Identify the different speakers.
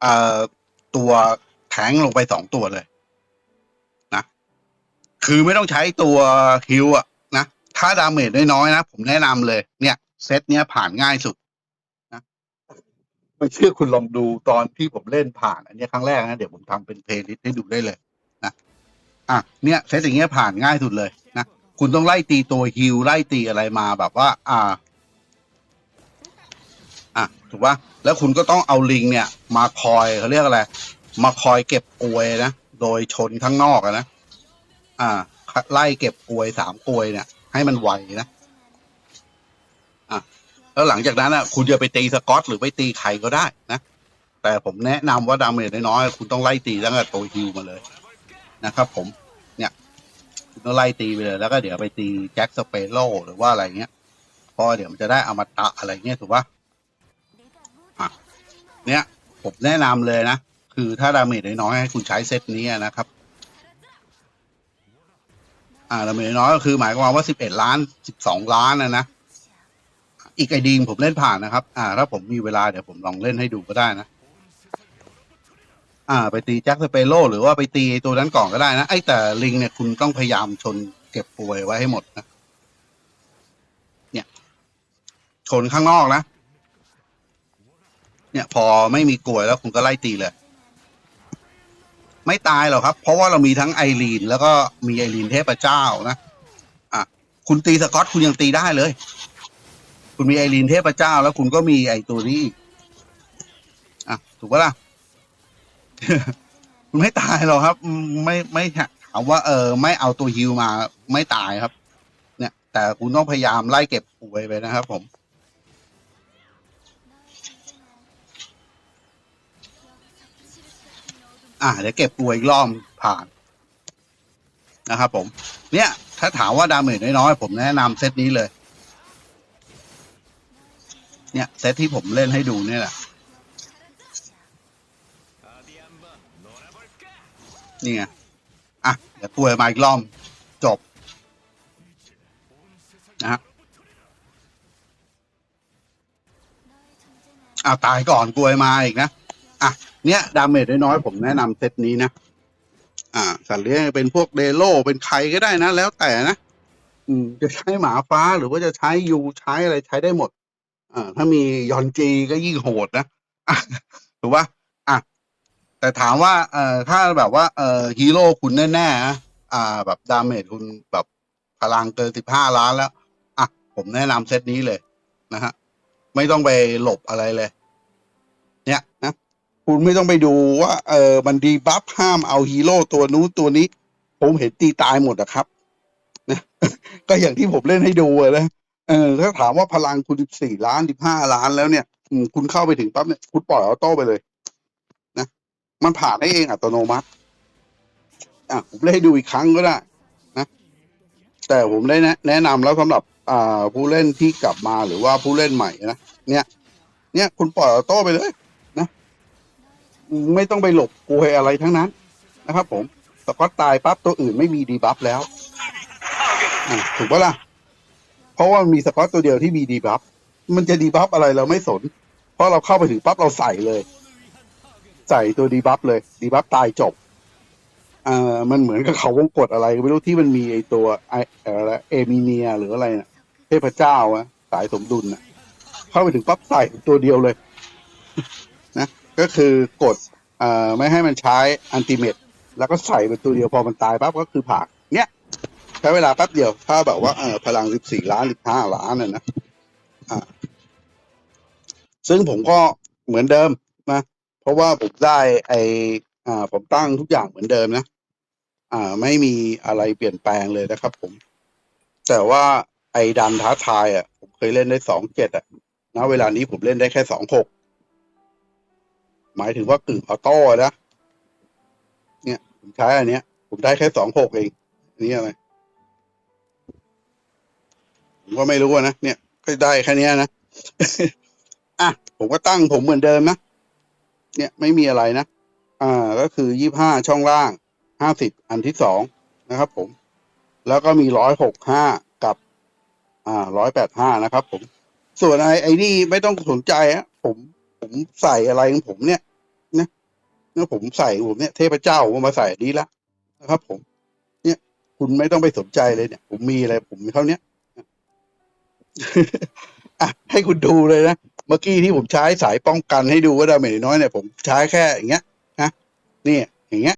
Speaker 1: เอ่อตัวแทงลงไปสองตัวเลย นะ คือไม่ต้องใช้ตัวฮิวอะนะ ถ้าดาเมจน้อยๆนะ ผมแนะนำเลย เนี่ย เซตเนี้ยผ่านง่ายสุดนะไม่เชื่อคุณลองดูตอนที่ผมเล่นผ่าน อันเนี้ยครั้งแรกนะ เดี๋ยวผมทำเป็นเพลย์ลิสต์ให้ดูได้เลยนะอะเนี่ยเซตอย่างเงี้ยผ่านง่ายสุดเลยนะคุณต้องไล่ตีตัวฮิวไล่ตีอะไรมาแบบว่า อ่าอะ ถูกปะแล้วคุณก็ต้องเอาลิงเนี่ย มาคอยเขาเรียกอะไร มาคอยเก็บกลวยนะ โดยชนข้างนอกอะนะ อ่า ไล่เก็บกลวยสามกลวยเนี่ย ให้มันไวนะ อะ แล้วหลังจากนั้นอะ คุณจะไปตีสกอต หรือไปตีใครก็ได้นะ แต่ผมแนะนำว่าดาเมจน้อยๆคุณต้องไล่ตีตั้งแต่ตัวฮิวมาเลยนะครับผม เนี่ย คุณต้องไล่ตีไปเลย แล้วก็เดี๋ยวไปตีแจ็คสเปโร่หรือว่าอะไรเงี้ยเพราะเดี๋ยวมันจะได้อมตะอะไรเงี้ยถูกปะ เนี่ยผมแนะนำเลยนะ คือถ้าดาเมจน้อยๆให้คุณใช้เซตนี้นะครับ อ่าดาเมจน้อยก็คือหมายความว่าสิบเอ็ดล้านสิบสองล้านนะนะ อีกไอดีมผมเล่นผ่านนะครับ อ่า ถ้าผมมีเวลาเดี๋ยวผมลองเล่นให้ดูก็ได้นะ อ่า ไปตีแจ็คสเปโร่หรือว่าไปตีตัวนั้นก่อนก็ได้นะ ไอ้แต่ลิงเนี่ยคุณต้องพยายามชนเก็บป่วยไว้ให้หมดนะ เนี่ย ชนข้างนอกนะ เนี่ยพอไม่มีกลวยแล้วคุณก็ไล่ตีเลย ไม่ตายหรอกครับ เพราะว่าเรามีทั้งไอรีน แล้วก็มีไอรีนเทพเจ้านะอะคุณตีสกอตคุณยังตีได้เลย คุณมีไอรีนเทพเจ้า แล้วคุณก็มีไอตัวนี้อะถูกปะล่ะคุณไม่ตายหรอกครับ ไม่ไม่ถามว่า เออ ไม่เอาตัวฮิวมาไม่ตายครับ เนี่ย แต่คุณต้องพยายามไล่เก็บป่วยไปนะครับผม อ่าเดี๋ยวเก็บปวยอีกรอบผ่านนะครับผม เนี่ย ถ้าถามว่าดาเมจน้อยๆผมแนะนำเซตนี้เลย เนี่ยเซตที่ผมเล่นให้ดูเนี่ยแหละ นี่ไง อะ เดี๋ยวปวยมาอีกรอบจบ นะฮะอ่าตายก่อนกลวยมาอีกนะ อะ เนี่ยดาเมจน้อยๆผมแนะนำเซตนี้นะ อ่า สัตว์เลี้ยงเป็นพวกเดโลเป็นใครก็ได้นะ แล้วแต่นะ อืม จะใช้หมาฟ้าหรือว่าจะใช้ยูใช้อะไรใช้ได้หมด อ่า ถ้ามียอนจีก็ยิ่งโหดนะอะถูกปะอะ แต่ถามว่า เอ่อ ถ้าแบบว่า เอ่อ ฮีโร่คุณแน่ๆนะอ่า แบบดาเมจคุณแบบพลังเกินสิบห้าล้านแล้ว อะ ผมแนะนำเซตนี้เลยนะฮะ ไม่ต้องไปหลบอะไรเลย เนี่ยนะ คุณไม่ต้องไปดูว่า เออมันดีบัฟห้ามเอาฮีโร่ตัวนู้นตัวนี้ ผมเห็นตีตายหมดอะครับนะก็อย่างที่ผมเล่นให้ดูอะนะเออถ้าถามว่าพลังคุณสิบสี่ล้านสิบห้าล้านแล้วเนี่ยคุณเข้าไปถึงปั๊บเนี่ยคุณปล่อยออโต้ไปเลย นะ มันผ่านได้เองอัตโนมัติ อะผมเล่นให้ดูอีกครั้งก็ได้ นะ แต่ผมได้แนะแนะนำแล้วสำหรับ อ่าผู้เล่นที่กลับมาหรือว่าผู้เล่นใหม่นะเนี่ย เนี่ยคุณปล่อยออโต้ไปเลย ไม่ต้องไปหลบกลัวอะไรทั้งนั้นนะครับผมสกอตตายปั๊บตัวอื่นไม่มีดีบัฟแล้วถูกปะล่ะ เพราะว่ามีสกอตตัวเดียวที่มีดีบัฟมันจะดีบัฟอะไรเราไม่สน เพราะเราเข้าไปถึงปั๊บเราใส่เลย ใส่ตัวดีบัฟเลยดีบัฟตายจบเอ่ามันเหมือนกับเขาวงกดอะไรไม่รู้ที่มันมีไอตัวไออะไรเอมิเนียหรืออะไรนะเทพเจ้าอะสายสมดุลนะเข้าไปถึงปั๊บใส่ตัวเดียวเลย ก็คือกดอไม่ให้มันใช้อันติเมตแล้วก็ใส่เป็นตัวเดียวพอมันตายปั๊บก็คือผ่าเนี่ยใช้เวลาแป๊บเดียว ถ้าแบบว่าเออพลังสิบสี่ล้านสิบห้าล้านน่ะนะอ่าซึ่งผมก็เหมือนเดิมนะ เพราะว่าผมได้ไออ่าผมตั้งทุกอย่างเหมือนเดิมนะอ่า ไม่มีอะไรเปลี่ยนแปลงเลยนะครับ ผม แต่ว่าไอดันท้าทายอะ ผมเคยเล่นได้สองเจ็ดอะณเวลานี้ผมเล่นได้แค่สองหก หมายถึงว่ากึ่งออโต้นะ เนี่ย ผมใช้อันเนี้ย ผมได้แค่สองหกเองอันนี้อะไร ผมก็ไม่รู้นะ เนี่ย ก็ได้แค่เนี้ยนะ อะ ผมก็ตั้งผมเหมือนเดิมนะ เนี่ยไม่มีอะไรนะ อ่า ก็คือยี่ห้าช่องล่างห้าสิบอันที่สองนะครับผม แล้วก็มีร้อยหกห้ากับ อ่าร้อยแปดห้านะครับผม ส่วนไอ้ไอ้นี่ไม่ต้องสนใจอะผม ผมใส่อะไรของผมเนี่ยนะนะผมใส่ผมเนี่ยเทพเจ้าผมมาใส่นี้ละนะครับ ผม เนี่ย คุณไม่ต้องไปสนใจเลยเนี่ย ผมมีอะไรผมเท่านี้อะให้คุณดูเลยนะเมื่อกี้ที่ผมใช้สายป้องกันให้ดูว่าดาเมจน้อยเนี่ยผมใช้แค่อย่างเงี้ยนะนี่อย่างเงี้ย